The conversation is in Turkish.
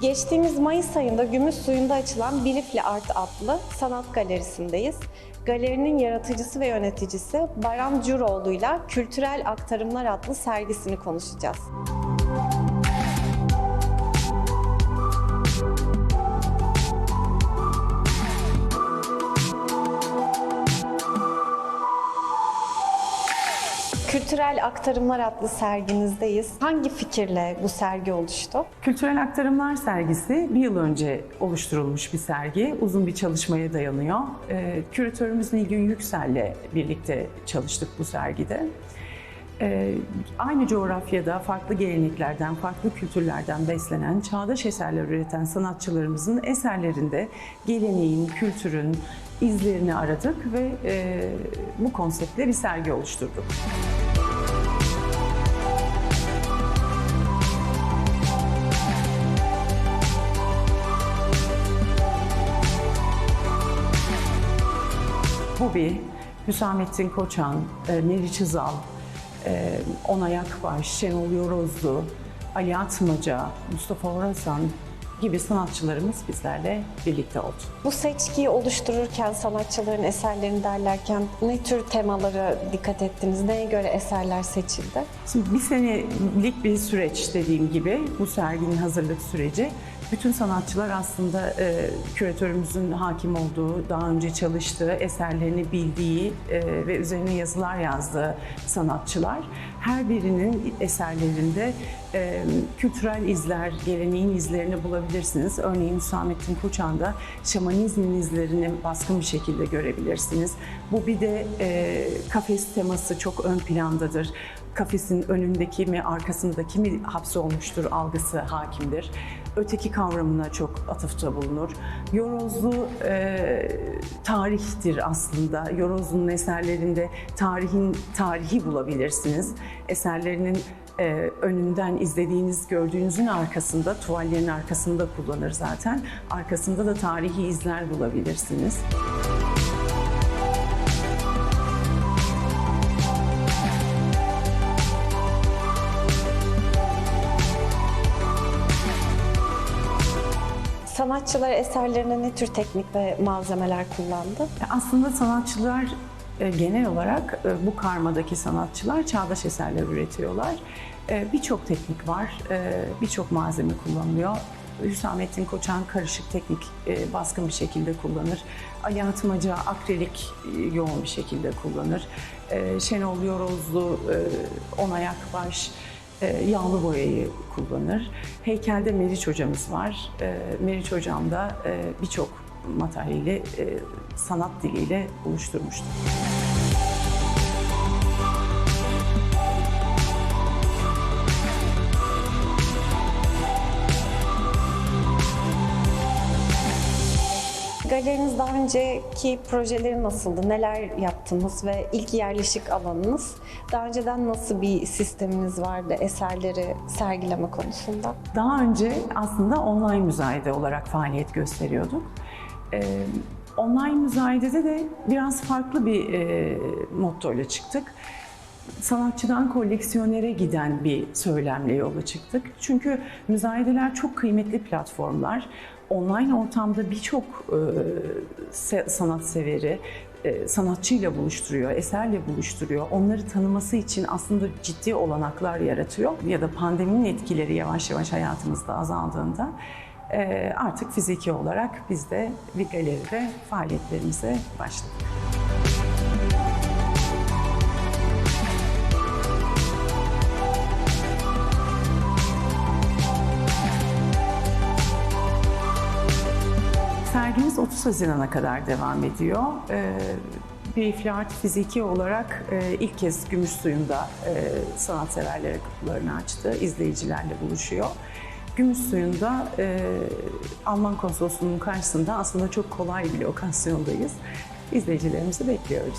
Geçtiğimiz Mayıs ayında Gümüş Suyu'nda açılan Bilifli Art adlı sanat galerisindeyiz. Galerinin yaratıcısı ve yöneticisi Baran Curoğlu'yla Kültürel Aktarımlar adlı sergisini konuşacağız. Kültürel Aktarımlar adlı serginizdeyiz. Hangi fikirle bu sergi oluştu? Kültürel Aktarımlar sergisi bir yıl önce oluşturulmuş bir sergi. Uzun bir çalışmaya dayanıyor. Ee, küratörümüz Nilgün Yüksel'le birlikte çalıştık bu sergide. Ee, aynı coğrafyada farklı geleneklerden, farklı kültürlerden beslenen, çağdaş eserler üreten sanatçılarımızın eserlerinde geleneğin, kültürün izlerini aradık ve e, bu konseptle bir sergi oluşturduk. Bu bir Hüsamettin Koçan, e, Meriç Hızal, e, Onay Akbaş, Şenol Yorozlu, Ali Atmaca, Mustafa Orasan gibi sanatçılarımız bizlerle birlikte oldu. Bu seçkiyi oluştururken, sanatçıların eserlerini derlerken ne tür temalara dikkat ettiniz? Neye göre eserler seçildi? Şimdi bir senelik bir süreç dediğim gibi bu serginin hazırlık süreci. Bütün sanatçılar aslında e, küratörümüzün hakim olduğu, daha önce çalıştığı, eserlerini bildiği e, ve üzerine yazılar yazdığı sanatçılar. Her birinin eserlerinde e, kültürel izler, geleneğin izlerini bulabilirsiniz. Örneğin Hüsamettin Koçan'da şamanizmin izlerini baskın bir şekilde görebilirsiniz. Bu bir de e, kafes teması çok ön plandadır kafesin önündeki mi arkasındaki mi hapsolmuştur algısı hakimdir. Öteki kavramına çok atıfta bulunur. Yorozlu e, tarihtir aslında. Yorozlu'nun eserlerinde tarihin tarihi bulabilirsiniz. Eserlerinin e, önünden izlediğiniz, gördüğünüzün arkasında, tuvallerin arkasında kullanır zaten. Arkasında da tarihi izler bulabilirsiniz. Sanatçılar eserlerine ne tür teknik ve malzemeler kullandı? Aslında sanatçılar e, genel olarak e, bu karmadaki sanatçılar çağdaş eserler üretiyorlar. E, Birçok teknik var, birçok malzeme kullanılıyor. Hüsamettin Koçan karışık teknik baskın bir şekilde kullanır. Ali Atmaca akrilik yoğun bir şekilde kullanır. Şenol Yorozlu, e, Onay Akbaş, e, yağlı boyayı kullanır. Heykelde Meriç hocamız var. E, Meriç hocam da e, birçok materyali e, sanat diliyle oluşturmuştur. Galeriniz daha önceki projeleri nasıldı? Neler yaptınız ve ilk yerleşik alanınız? Daha önceden nasıl bir sisteminiz vardı eserleri sergileme konusunda? Daha önce aslında online müzayede olarak faaliyet gösteriyorduk. Ee, online müzayedede de biraz farklı bir e, mottoyla çıktık. Sanatçıdan koleksiyonere giden bir söylemle yola çıktık. Çünkü müzayedeler çok kıymetli platformlar. Online ortamda birçok e, se- sanatseveri, e, sanatçıyla buluşturuyor, eserle buluşturuyor. Onları tanıması için aslında ciddi olanaklar yaratıyor. Ya da pandeminin etkileri yavaş yavaş hayatımızda azaldığında e, artık fiziki olarak biz de bir galeride faaliyetlerimize başladık. Sergimiz 30 Haziran'a kadar devam ediyor. Ee, bir flört fiziki olarak e, ilk kez Gümüş Suyu'nda e, sanatseverlere kapılarını açtı, izleyicilerle buluşuyor. Gümüş Suyu'nda e, Alman konsolosluğunun karşısında aslında çok kolay bir lokasyondayız. İzleyicilerimizi bekliyoruz.